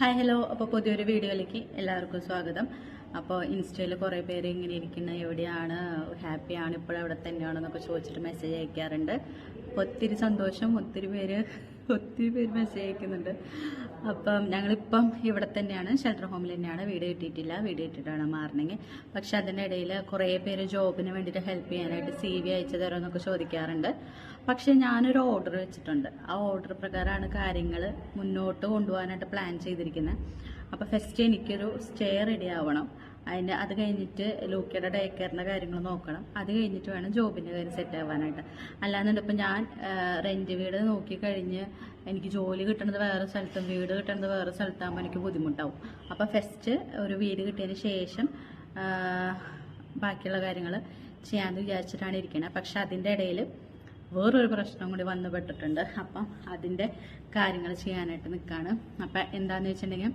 Hi hello അപ്പോൾ പുതിയൊരു വീഡിയോയിലേക്ക് എല്ലാവർക്കും സ്വാഗതം. അപ്പോൾ ഇൻസ്റ്റയിൽ കുറേ പേര് ഇങ്ങനെ ഇരിക്കുന്ന എവിടെയാണ് ഹാപ്പിയാണ് ഇപ്പോഴും അവിടെ തന്നെയാണെന്നൊക്കെ ചോദിച്ചിട്ട് മെസ്സേജ് അയക്കാറുണ്ട്. അപ്പോൾ ഒത്തിരി സന്തോഷം ഒത്തിരി പേര് ഒത്തിരി പേര് മെസ്സേജ് അയക്കുന്നുണ്ട്. അപ്പം ഞങ്ങളിപ്പം ഇവിടെ തന്നെയാണ് ഷെൽട്ടർ ഹോമിൽ തന്നെയാണ്. വീട് കിട്ടിയിട്ടില്ല വീട് കിട്ടിയിട്ടാണ് മാറണമെങ്കിൽ പക്ഷെ അതിന്റെ ഇടയിൽ കുറേ പേര് ജോബിന് വേണ്ടിയിട്ട് ഹെൽപ്പ് ചെയ്യാനായിട്ട് സി വി അയച്ചു തരുമെന്നൊക്കെ ചോദിക്കാറുണ്ട്. പക്ഷെ ഞാനൊരു ഓർഡർ വെച്ചിട്ടുണ്ട്. ആ ഓർഡർ പ്രകാരമാണ് കാര്യങ്ങൾ മുന്നോട്ട് കൊണ്ടുപോകാനായിട്ട് പ്ലാൻ ചെയ്തിരിക്കുന്നത് അപ്പോൾ ഫസ്റ്റ് എനിക്കൊരു സ്റ്റേ റെഡി ആവണം. അതിന്റെ അത് കഴിഞ്ഞിട്ട് ലൂക്കയുടെ ഡേ കാര്യങ്ങൾ നോക്കണം. അത് കഴിഞ്ഞിട്ട് വേണം ജോബിന്റെ കാര്യം സെറ്റ് ആവാനായിട്ട്. അല്ലാന്നുണ്ട് ഇപ്പം ഞാൻ റെന്റ് വീട് നോക്കിക്കഴിഞ്ഞ് എനിക്ക് ജോലി കിട്ടുന്നത് വേറെ സ്ഥലത്തും വീട് കിട്ടുന്നത് വേറെ സ്ഥലത്താകുമ്പോൾ എനിക്ക് ബുദ്ധിമുട്ടാവും. അപ്പോൾ ഫസ്റ്റ് ഒരു വീട് കിട്ടിയതിന് ശേഷം ബാക്കിയുള്ള കാര്യങ്ങൾ ചെയ്യാമെന്ന് വിചാരിച്ചിട്ടാണ് ഇരിക്കുന്നത് പക്ഷെ അതിന്റെ ഇടയിൽ വേറൊരു പ്രശ്നം കൂടി വന്നു പെട്ടിട്ടുണ്ട് അപ്പം അതിന്റെ കാര്യങ്ങൾ ചെയ്യാനായിട്ട് നിൽക്കുകയാണ് അപ്പം എന്താണെന്ന് വെച്ചിട്ടുണ്ടെങ്കിൽ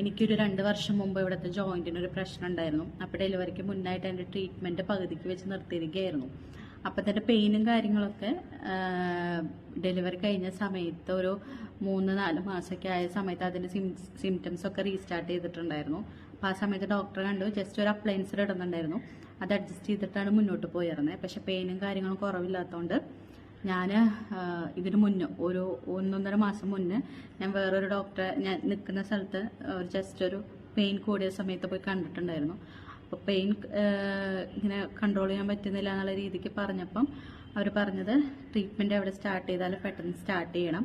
എനിക്കൊരു രണ്ട് വർഷം മുമ്പ് ഇവിടുത്തെ ജോയിന്റിന് ഒരു പ്രശ്നം ഉണ്ടായിരുന്നു. അപ്പോൾ ഡെലിവറിക്ക് മുന്നായിട്ട് എന്റെ ട്രീറ്റ്മെന്റ് പകുതിക്ക് വെച്ച് നിർത്തിയിരിക്കുകയായിരുന്നു. അപ്പം തന്നെ പെയിനും കാര്യങ്ങളൊക്കെ ഡെലിവറി കഴിഞ്ഞ സമയത്ത് ഒരു മൂന്ന് നാല് മാസമൊക്കെ ആയ സമയത്ത് അതിന്റെ സിംറ്റംസ് ഒക്കെ റീസ്റ്റാർട്ട് ചെയ്തിട്ടുണ്ടായിരുന്നു. അപ്പോൾ ആ സമയത്ത് ഡോക്ടറെ കണ്ടു ജസ്റ്റ് ഒരു അപ്ലയൻസർ ഇടുന്നുണ്ടായിരുന്നു. അത് അഡ്ജസ്റ്റ് ചെയ്തിട്ടാണ് മുന്നോട്ട് പോയിരുന്നത് പക്ഷെ പെയിനും കാര്യങ്ങളും കുറവില്ലാത്തതുകൊണ്ട് ഞാൻ ഇതിന് മുന്നേ ഒരു ഒന്നൊന്നര മാസം മുന്നേ ഞാൻ വേറൊരു ഡോക്ടറെ ഞാൻ നിൽക്കുന്ന സ്ഥലത്ത് ഒരു ജസ്റ്റ് ഒരു പെയിൻ കൂടിയ സമയത്ത് പോയി കണ്ടിട്ടുണ്ടായിരുന്നു. അപ്പോൾ പെയിൻ ഇങ്ങനെ കൺട്രോൾ ചെയ്യാൻ പറ്റുന്നില്ല എന്നുള്ള രീതിക്ക് പറഞ്ഞപ്പം അവർ പറഞ്ഞത് ട്രീറ്റ്മെന്റ് അവിടെ സ്റ്റാർട്ട് ചെയ്താൽ പെട്ടെന്ന് സ്റ്റാർട്ട് ചെയ്യണം.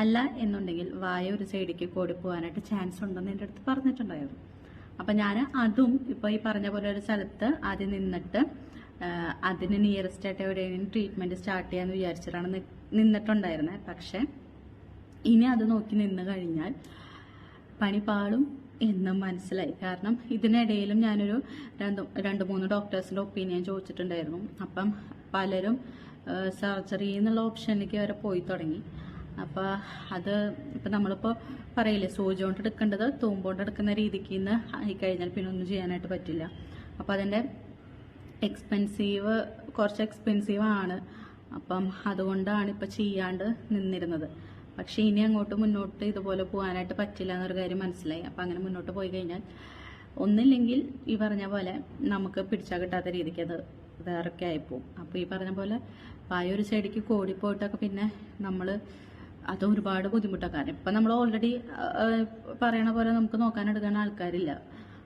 അല്ല എന്നുണ്ടെങ്കിൽ വായ ഒരു സൈഡിലേക്ക് കൂടി പോകാനായിട്ട് ചാൻസ് ഉണ്ടെന്ന് എന്റെ അടുത്ത് പറഞ്ഞിട്ടുണ്ടായിരുന്നു. അപ്പം ഞാൻ അതും ഇപ്പോൾ ഈ പറഞ്ഞ പോലെ ഒരു സ്ഥലത്ത് ആദ്യം നിന്നിട്ട് അതിന് നിയറസ്റ്റ് ആയിട്ട് എവിടെയെങ്കിലും ട്രീറ്റ്മെന്റ് സ്റ്റാർട്ട് ചെയ്യാമെന്ന് വിചാരിച്ചിട്ടാണ് നിന്നിട്ടുണ്ടായിരുന്നത് പക്ഷെ ഇനി അത് നോക്കി നിന്ന് കഴിഞ്ഞാൽ പണി പാളും എന്നും മനസ്സിലായി. കാരണം ഇതിനിടയിലും ഞാനൊരു രണ്ട് രണ്ട് മൂന്ന് ഡോക്ടേഴ്സിന്റെ ഒപ്പീനിയൻ ചോദിച്ചിട്ടുണ്ടായിരുന്നു. അപ്പം പലരും സർജറി എന്നുള്ള ഓപ്ഷനിലേക്ക് വരെ പോയി തുടങ്ങി. അപ്പൊ അത് ഇപ്പം നമ്മളിപ്പോ പറയില്ലേ സൂചി കൊണ്ട് എടുക്കേണ്ടത് തൂമ്പോണ്ട് എടുക്കുന്ന രീതിക്ക് ഇന്ന് ആയിക്കഴിഞ്ഞാൽ പിന്നെ ഒന്നും ചെയ്യാനായിട്ട് പറ്റില്ല. അപ്പൊ അതിന്റെ എക്സ്പെൻസീവ് കുറച്ച് എക്സ്പെൻസീവ് ആണ്. അപ്പം അതുകൊണ്ടാണ് ഇപ്പം ചെയ്യാണ്ട് നിന്നിരുന്നത്. പക്ഷേ ഇനി അങ്ങോട്ട് മുന്നോട്ട് ഇതുപോലെ പോകാനായിട്ട് പറ്റില്ല എന്നൊരു കാര്യം മനസ്സിലായി. അപ്പം അങ്ങനെ മുന്നോട്ട് പോയി കഴിഞ്ഞാൽ ഒന്നില്ലെങ്കിൽ ഈ പറഞ്ഞ പോലെ നമുക്ക് പിടിച്ചാൽ കിട്ടാത്ത രീതിക്ക് അത് വേറൊക്കെ ആയിപ്പോവും അപ്പം ഈ പറഞ്ഞ പോലെ പായൊരു ചെടിക്ക് കോടിപ്പോയിട്ടൊക്കെ പിന്നെ നമ്മൾ അത് ഒരുപാട് ബുദ്ധിമുട്ടാണ് കാരണം ഇപ്പം നമ്മൾ ഓൾറെഡി പറയണ പോലെ നമുക്ക് നോക്കാനെടുക്കാൻ ആൾക്കാരില്ല.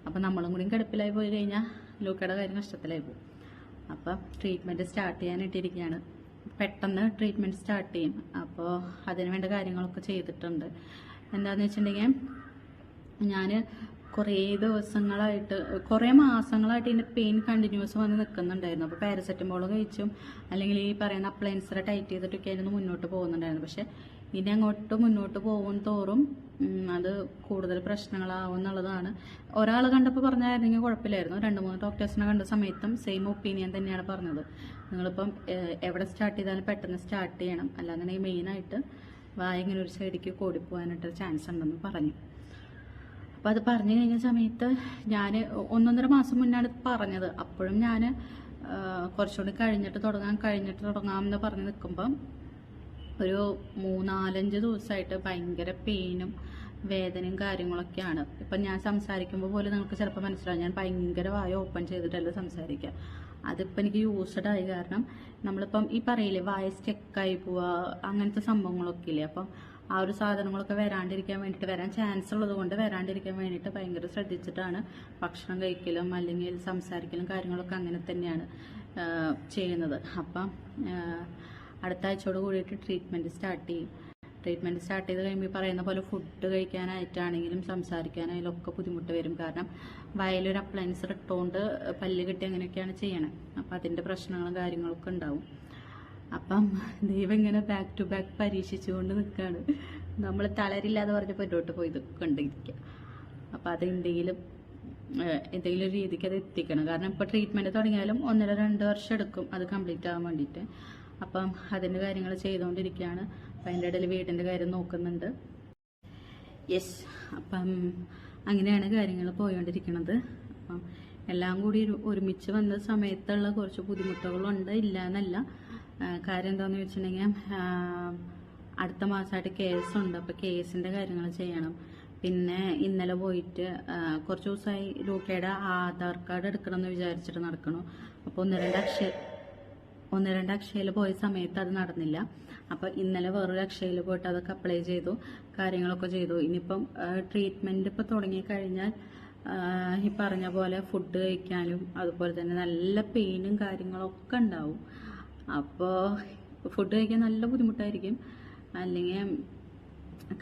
അപ്പം നമ്മളും കൂടി കിടപ്പിലായി പോയി കഴിഞ്ഞാൽ ലൂക്കയുടെ കാര്യം നഷ്ടത്തിലായി പോകും അപ്പം ട്രീറ്റ്മെന്റ് സ്റ്റാർട്ട് ചെയ്യാനിട്ടിരിക്കുകയാണ് പെട്ടെന്ന് ട്രീറ്റ്മെന്റ് സ്റ്റാർട്ട് ചെയ്യും. അപ്പോൾ അതിന് വേണ്ട കാര്യങ്ങളൊക്കെ ചെയ്തിട്ടുണ്ട്. എന്താണെന്ന് വെച്ചിട്ടുണ്ടെങ്കിൽ ഞാൻ കുറേ ദിവസങ്ങളായിട്ട് കുറേ മാസങ്ങളായിട്ട് ഇതിന്റെ പെയിൻ കണ്ടിന്യൂസ് വന്ന് നിൽക്കുന്നുണ്ടായിരുന്നു അപ്പോൾ പാരസെറ്റമോൾ കഴിച്ചും അല്ലെങ്കിൽ ഈ പറയുന്ന അപ്ലയൻസറെ ടൈറ്റ് ചെയ്തിട്ടൊക്കെ ആയിരുന്നു മുന്നോട്ട് പോകുന്നുണ്ടായിരുന്നു. പക്ഷേ ഇനി അങ്ങോട്ട് മുന്നോട്ട് പോകും തോറും അത് കൂടുതൽ പ്രശ്നങ്ങളാവും എന്നുള്ളതാണ്. ഒരാൾ കണ്ടപ്പോൾ പറഞ്ഞായിരുന്നെങ്കിൽ കുഴപ്പമില്ലായിരുന്നു. രണ്ട് മൂന്ന് ഡോക്ടേഴ്സിനെ കണ്ട സമയത്തും സെയിം ഒപ്പീനിയൻ തന്നെയാണ് പറഞ്ഞത്. നിങ്ങളിപ്പം എവിടെ സ്റ്റാർട്ട് ചെയ്താലും പെട്ടെന്ന് സ്റ്റാർട്ട് ചെയ്യണം. അല്ലാന്നുണ്ടെങ്കിൽ മെയിനായിട്ട് വായ ഇങ്ങനെ ഒരു സൈഡിലേക്ക് കൂടിപ്പോകാനായിട്ട് ചാൻസ് ഉണ്ടെന്ന് പറഞ്ഞു. അപ്പം അത് പറഞ്ഞു കഴിഞ്ഞ സമയത്ത് ഞാൻ ഒന്നൊന്നര മാസം മുന്നാണ് പറഞ്ഞത്. അപ്പോഴും ഞാൻ കുറച്ചുകൂടി കഴിഞ്ഞിട്ട് തുടങ്ങാം കഴിഞ്ഞിട്ട് തുടങ്ങാമെന്ന് പറഞ്ഞ് നിൽക്കുമ്പം ഒരു മൂന്നാലഞ്ച് ദിവസമായിട്ട് ഭയങ്കര പെയിനും വേദനയും കാര്യങ്ങളൊക്കെയാണ്. ഇപ്പം ഞാൻ സംസാരിക്കുമ്പോൾ പോലും നിങ്ങൾക്ക് ചിലപ്പോൾ മനസ്സിലാവും. ഞാൻ ഭയങ്കര വായ ഓപ്പൺ ചെയ്തിട്ടല്ല സംസാരിക്കുക അതിപ്പോൾ എനിക്ക് യൂസ്ഡ് ആയി. കാരണം നമ്മളിപ്പം ഈ പറയില്ലേ വായ സ്റ്റെക്കായി പോവുക അങ്ങനത്തെ സംഭവങ്ങളൊക്കെ ഇല്ലേ അപ്പം ആ ഒരു സാധനങ്ങളൊക്കെ വരാണ്ടിരിക്കാൻ വേണ്ടിയിട്ട് വരാൻ ചാൻസ് ഉള്ളത് കൊണ്ട് വരാണ്ടിരിക്കാൻ വേണ്ടിയിട്ട് ഭയങ്കര ശ്രദ്ധിച്ചിട്ടാണ് ഭക്ഷണം കഴിക്കലും അല്ലെങ്കിൽ സംസാരിക്കലും കാര്യങ്ങളൊക്കെ അങ്ങനെ തന്നെയാണ് ചെയ്യുന്നത്. അപ്പം അടുത്ത ആഴ്ചയോട് കൂടിയിട്ട് ട്രീറ്റ്മെന്റ് സ്റ്റാർട്ട് ചെയ്യും. ട്രീറ്റ്മെന്റ് സ്റ്റാർട്ട് ചെയ്ത് കഴിയുമ്പോൾ പറയുന്ന പോലെ ഫുഡ് കഴിക്കാനായിട്ടാണെങ്കിലും സംസാരിക്കാനായാലും ഒക്കെ ബുദ്ധിമുട്ട് വരും. കാരണം വയലൊരു അപ്ലയൻസ് ഇട്ടുകൊണ്ട് പല്ല് കെട്ടി അങ്ങനെയൊക്കെയാണ് ചെയ്യണത് അപ്പോൾ അതിന്റെ പ്രശ്നങ്ങളും കാര്യങ്ങളൊക്കെ ഉണ്ടാവും. അപ്പം ദൈവം ഇങ്ങനെ ബാക്ക് ടു ബാക്ക് പരീക്ഷിച്ചുകൊണ്ട് നിൽക്കുകയാണ് നമ്മൾ തളരില്ലാതെ പറഞ്ഞ് മുന്നോട്ട് പോയി കൊണ്ടിരിക്കുക അപ്പം അത് എന്തെങ്കിലും ഏഹ്, എന്തെങ്കിലും ഒരു രീതിക്ക് അത് എത്തിക്കണം. കാരണം ഇപ്പോൾ ട്രീറ്റ്മെന്റ് തുടങ്ങിയാലും ഒന്നര രണ്ട് വർഷം എടുക്കും. അത് കംപ്ലീറ്റ് ആകാൻ വേണ്ടിയിട്ട്. അപ്പം അതിന്റെ കാര്യങ്ങൾ ചെയ്തുകൊണ്ടിരിക്കുകയാണ്. അപ്പം അതിന്റെ ഇടയിൽ വീടിന്റെ കാര്യം നോക്കുന്നുണ്ട്. യെസ് അപ്പം അങ്ങനെയാണ് കാര്യങ്ങൾ പോയിക്കൊണ്ടിരിക്കുന്നത്. അപ്പം എല്ലാം കൂടി ഒരു ഒരുമിച്ച് വന്ന സമയത്തുള്ള കുറച്ച് ബുദ്ധിമുട്ടുകളുണ്ട് ഇല്ല എന്നല്ല. കാര്യം എന്താണെന്ന് വെച്ചിട്ടുണ്ടെങ്കിൽ അടുത്ത മാസമായിട്ട് കേസുണ്ട് അപ്പോൾ കേസിന്റെ കാര്യങ്ങൾ ചെയ്യണം. പിന്നെ ഇന്നലെ പോയിട്ട് കുറച്ച് ദിവസമായി ലൂക്കയുടെ ആധാർ കാർഡ് എടുക്കണം എന്ന് വിചാരിച്ചിട്ട് നടക്കണം. അപ്പോൾ ഒന്ന് രണ്ട് അക്ഷയ ഒന്ന് രണ്ട് അക്ഷയയിൽ പോയ സമയത്ത് അത് നടന്നില്ല. അപ്പോൾ ഇന്നലെ വേറൊരു അക്ഷയയിൽ പോയിട്ട് അതൊക്കെ അപ്ലൈ ചെയ്തു കാര്യങ്ങളൊക്കെ ചെയ്തു. ഇനിയിപ്പം ട്രീറ്റ്മെന്റ് ഇപ്പോൾ തുടങ്ങിക്കഴിഞ്ഞാൽ ഈ പറഞ്ഞ പോലെ ഫുഡ് കഴിക്കാനും അതുപോലെ തന്നെ നല്ല പെയിനും കാര്യങ്ങളൊക്കെ ഉണ്ടാവും. അപ്പോൾ ഫുഡ് കഴിക്കാൻ നല്ല ബുദ്ധിമുട്ടായിരിക്കും. അല്ലെങ്കിൽ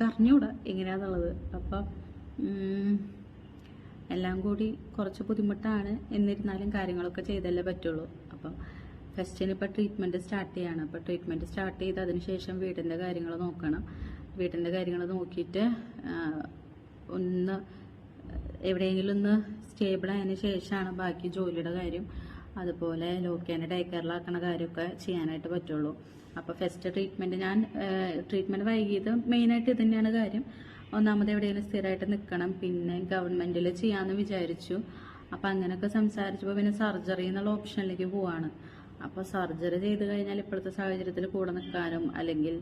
കറിഞ്ഞൂടാ എങ്ങനെയാന്നുള്ളത്. അപ്പം എല്ലാം കൂടി കുറച്ച് ബുദ്ധിമുട്ടാണ് എന്നിരുന്നാലും കാര്യങ്ങളൊക്കെ ചെയ്തല്ലേ പറ്റുള്ളൂ. അപ്പം ഫസ്റ്റിന് ഇപ്പോൾ ട്രീറ്റ്മെന്റ് സ്റ്റാർട്ട് ചെയ്യാണ്. അപ്പോൾ ട്രീറ്റ്മെന്റ് സ്റ്റാർട്ട് ചെയ്ത് അതിന് ശേഷം വീടിന്റെ കാര്യങ്ങൾ നോക്കണം. വീടിന്റെ കാര്യങ്ങൾ നോക്കിയിട്ട് ഒന്ന് എവിടെയെങ്കിലും ഒന്ന് സ്റ്റേബിൾ ആയതിനു ശേഷമാണ് ബാക്കി ജോലിയുടെ കാര്യം. അതുപോലെ ലോക്കേനെ ഡേ കെയറിലാക്കണ കാര്യമൊക്കെ ചെയ്യാനായിട്ട് പറ്റുള്ളൂ. അപ്പോൾ ഫസ്റ്റ് ട്രീറ്റ്മെന്റ് ഞാൻ ട്രീറ്റ്മെന്റ് വൈകിയത് മെയിനായിട്ട് ഇത് തന്നെയാണ് കാര്യം. ഒന്നാമത് എവിടെയെങ്കിലും സ്ഥിരമായിട്ട് നിൽക്കണം പിന്നെ ഗവൺമെന്റിൽ ചെയ്യാമെന്ന് വിചാരിച്ചു. അപ്പം അങ്ങനെയൊക്കെ സംസാരിച്ചപ്പോൾ പിന്നെ സർജറി എന്നുള്ള ഓപ്ഷനിലേക്ക് പോവാണ്. അപ്പോൾ സർജറി ചെയ്ത് കഴിഞ്ഞാൽ ഇപ്പോഴത്തെ സാഹചര്യത്തിൽ കൂടെ നിൽക്കാനും അല്ലെങ്കിൽ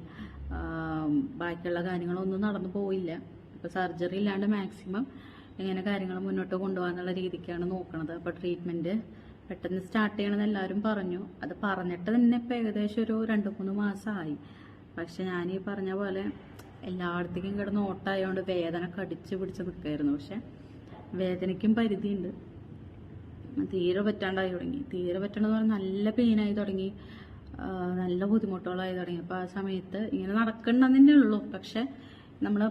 ബാക്കിയുള്ള കാര്യങ്ങളൊന്നും നടന്നു പോയില്ല ഇപ്പൊ സർജറി ഇല്ലാണ്ട് മാക്സിമം എങ്ങനെ കാര്യങ്ങൾ മുന്നോട്ട് കൊണ്ടുപോകാന്നുള്ള രീതിക്കാണ് നോക്കുന്നത് അപ്പോൾ ട്രീറ്റ്മെന്റ് പെട്ടെന്ന് സ്റ്റാർട്ട് ചെയ്യണമെന്ന് എല്ലാവരും പറഞ്ഞു. അത് പറഞ്ഞിട്ട് തന്നെ ഇപ്പൊ ഏകദേശം ഒരു രണ്ട് മൂന്ന് മാസമായി. പക്ഷെ ഞാൻ ഈ പറഞ്ഞ പോലെ എല്ലായിടത്തേക്കും കിടന്ന് ഓട്ടായതുകൊണ്ട് വേദന കടിച്ച് പിടിച്ച് നിൽക്കായിരുന്നു പക്ഷെ വേദനയ്ക്കും പരിധിയുണ്ട്. തീരെ പറ്റാണ്ടായി തുടങ്ങി. തീരെ പറ്റണമെന്ന് പറഞ്ഞാൽ നല്ല പെയിനായി തുടങ്ങി. നല്ല ബുദ്ധിമുട്ടുകളായി തുടങ്ങി. അപ്പോൾ ആ സമയത്ത് ഇങ്ങനെ നടക്കണമെന്നേ ഉള്ളൂ. പക്ഷെ നമ്മൾ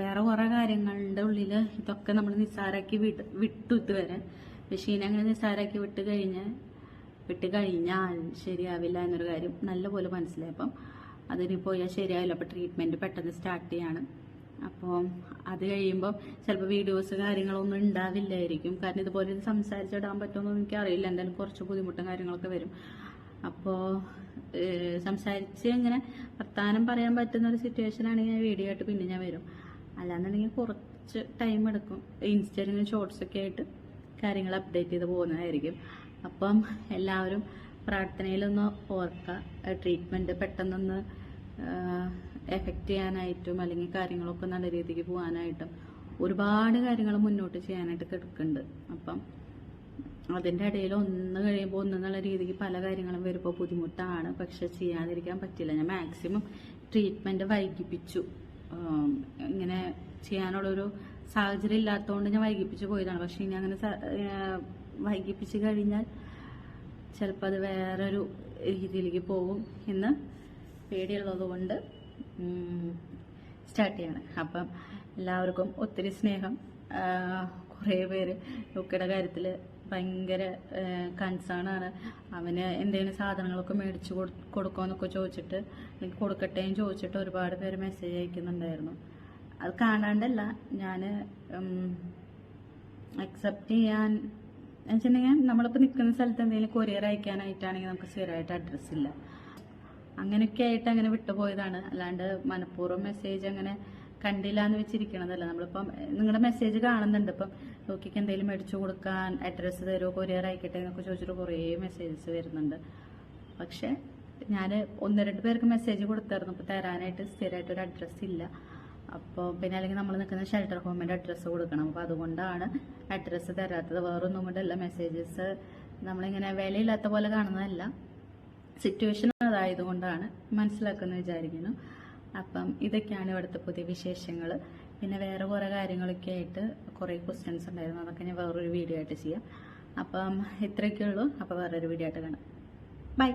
വേറെ കുറേ കാര്യങ്ങളുടെ ഉള്ളിൽ ഇതൊക്കെ നമ്മൾ നിസ്സാരാക്കി വിട്ട് വിട്ടു ഇതുവരെ. മെഷീൻ അങ്ങനെ നിസ്സാരാക്കി വിട്ട് കഴിഞ്ഞ് വിട്ട് കഴിഞ്ഞാൽ ശരിയാവില്ല എന്നൊരു കാര്യം നല്ലപോലെ മനസ്സിലായി. അപ്പം അതിന് പോയാൽ ശരിയാവില്ല. അപ്പോൾ ട്രീറ്റ്മെന്റ് പെട്ടെന്ന് സ്റ്റാർട്ട് ചെയ്യാണ്. അപ്പോൾ അത് കഴിയുമ്പോൾ ചിലപ്പോൾ വീഡിയോസ് കാര്യങ്ങളൊന്നും ഉണ്ടാവില്ലായിരിക്കും കാരണം ഇതുപോലെ ഇത് സംസാരിച്ചിടാൻ പറ്റുമെന്നൊന്നും എനിക്കറിയില്ല. എന്തായാലും കുറച്ച് ബുദ്ധിമുട്ടും കാര്യങ്ങളൊക്കെ വരും. അപ്പോൾ സംസാരിച്ച് ഇങ്ങനെ വർത്താനം പറയാൻ പറ്റുന്ന ഒരു സിറ്റുവേഷൻ ആണെങ്കിൽ ഞാൻ വീഡിയോ ആയിട്ട് പിന്നെ ഞാൻ വരും. അല്ലാന്നുണ്ടെങ്കിൽ കുറച്ച് ടൈം എടുക്കും. ഇൻസ്റ്റയിൽ ഇങ്ങനെ ഷോർട്സ് ഒക്കെ ആയിട്ട് കാര്യങ്ങൾ അപ്ഡേറ്റ് ചെയ്ത് പോകുന്നതായിരിക്കും. അപ്പം എല്ലാവരും പ്രാർത്ഥനയിലൊന്ന് ഓർക്കുക ട്രീറ്റ്മെന്റ് പെട്ടെന്നൊന്ന് എഫക്റ്റ് ചെയ്യാനായിട്ടും അല്ലെങ്കിൽ കാര്യങ്ങളൊക്കെ നല്ല രീതിക്ക് പോകാനായിട്ടും ഒരുപാട് കാര്യങ്ങൾ മുന്നോട്ട് ചെയ്യാനായിട്ട് കിടക്കുന്നുണ്ട്. അപ്പം അതിന്റെ ഇടയിൽ ഒന്ന് കഴിയുമ്പോൾ ഒന്നെന്നുള്ള രീതിക്ക് പല കാര്യങ്ങളും വരുമ്പോൾ ബുദ്ധിമുട്ടാണ്. പക്ഷെ ചെയ്യാതിരിക്കാൻ പറ്റില്ല. ഞാൻ മാക്സിമം ട്രീറ്റ്മെന്റ് വൈകിപ്പിച്ചു. ഇങ്ങനെ ചെയ്യാനുള്ളൊരു സാഹചര്യം ഇല്ലാത്തതുകൊണ്ട് ഞാൻ വൈകിപ്പിച്ച് പോയതാണ്. പക്ഷെ ഇനി അങ്ങനെ വൈകിപ്പിച്ച് കഴിഞ്ഞാൽ ചിലപ്പോൾ അത് വേറൊരു രീതിയിലേക്ക് പോകും എന്ന് പേടിയുള്ളത് കൊണ്ട് സ്റ്റാർട്ട് ചെയ്യണം. അപ്പം എല്ലാവർക്കും ഒത്തിരി സ്നേഹം. കുറേ പേര് ലുക്കയുടെ കാര്യത്തിൽ ഭയങ്കര കൺസേണാണ് അവന് എന്തെങ്കിലും സാധനങ്ങളൊക്കെ മേടിച്ച് കൊടു കൊടുക്കുമെന്നൊക്കെ ചോദിച്ചിട്ട് എനിക്ക് കൊടുക്കട്ടെ എന്ന് ചോദിച്ചിട്ട് ഒരുപാട് പേര് മെസ്സേജ് അയക്കുന്നുണ്ടായിരുന്നു. അത് കാണാണ്ടല്ല ഞാൻ അക്സെപ്റ്റ് ചെയ്യാൻ വെച്ചിട്ടുണ്ടെങ്കിൽ നമ്മളിപ്പോൾ നിൽക്കുന്ന സ്ഥലത്ത് എന്തെങ്കിലും കൊറിയർ അയക്കാനായിട്ടാണെങ്കിൽ നമുക്ക് സ്ഥിരമായിട്ട് അഡ്രസ്സ് ഇല്ല. അങ്ങനെയൊക്കെ ആയിട്ട് അങ്ങനെ വിട്ടുപോയതാണ്. അല്ലാണ്ട് മനഃപൂർവം മെസ്സേജ് അങ്ങനെ കണ്ടില്ല എന്ന് വെച്ചിരിക്കണതല്ല. നമ്മളിപ്പം നിങ്ങളുടെ മെസ്സേജ് കാണുന്നുണ്ട്. ഇപ്പം നോക്കിക്ക് എന്തെങ്കിലും മേടിച്ചു കൊടുക്കാൻ അഡ്രസ്സ് തരുമോ കൊറിയർ അയക്കട്ടെ എന്നൊക്കെ ചോദിച്ചിട്ട് കുറേ മെസ്സേജസ് വരുന്നുണ്ട്. പക്ഷെ ഞാൻ ഒന്ന് രണ്ട് പേർക്ക് മെസ്സേജ് കൊടുത്തായിരുന്നു. അപ്പോൾ തരാനായിട്ട് സ്ഥിരമായിട്ട് ഒരു അഡ്രസ്സ് ഇല്ല. അപ്പോൾ പിന്നെ അല്ലെങ്കിൽ നമ്മൾ നിൽക്കുന്ന ഷെൽട്ടർ ഹോമിന്റെ അഡ്രസ്സ് കൊടുക്കണം. അപ്പോൾ അതുകൊണ്ടാണ് അഡ്രസ്സ് തരാത്തത്. വേറൊന്നും കൊണ്ടല്ല. മെസ്സേജസ് നമ്മളിങ്ങനെ വിലയില്ലാത്ത പോലെ കാണുന്നതല്ല. സിറ്റുവേഷൻ അതായതുകൊണ്ടാണ് മനസ്സിലാക്കുന്നത് വിചാരിക്കുന്നു. അപ്പം ഇതൊക്കെയാണ് ഇവിടുത്തെ പുതിയ വിശേഷങ്ങൾ പിന്നെ വേറെ കുറേ കാര്യങ്ങളൊക്കെ ആയിട്ട് കുറേ ക്വസ്റ്റ്യൻസ് ഉണ്ടായിരുന്നു. അതൊക്കെ ഞാൻ വേറൊരു വീഡിയോ ആയിട്ട് ചെയ്യാം. അപ്പം ഇത്രയൊക്കെ ഉള്ളൂ അപ്പോൾ വേറൊരു വീഡിയോ ആയിട്ട് കാണാം. ബൈ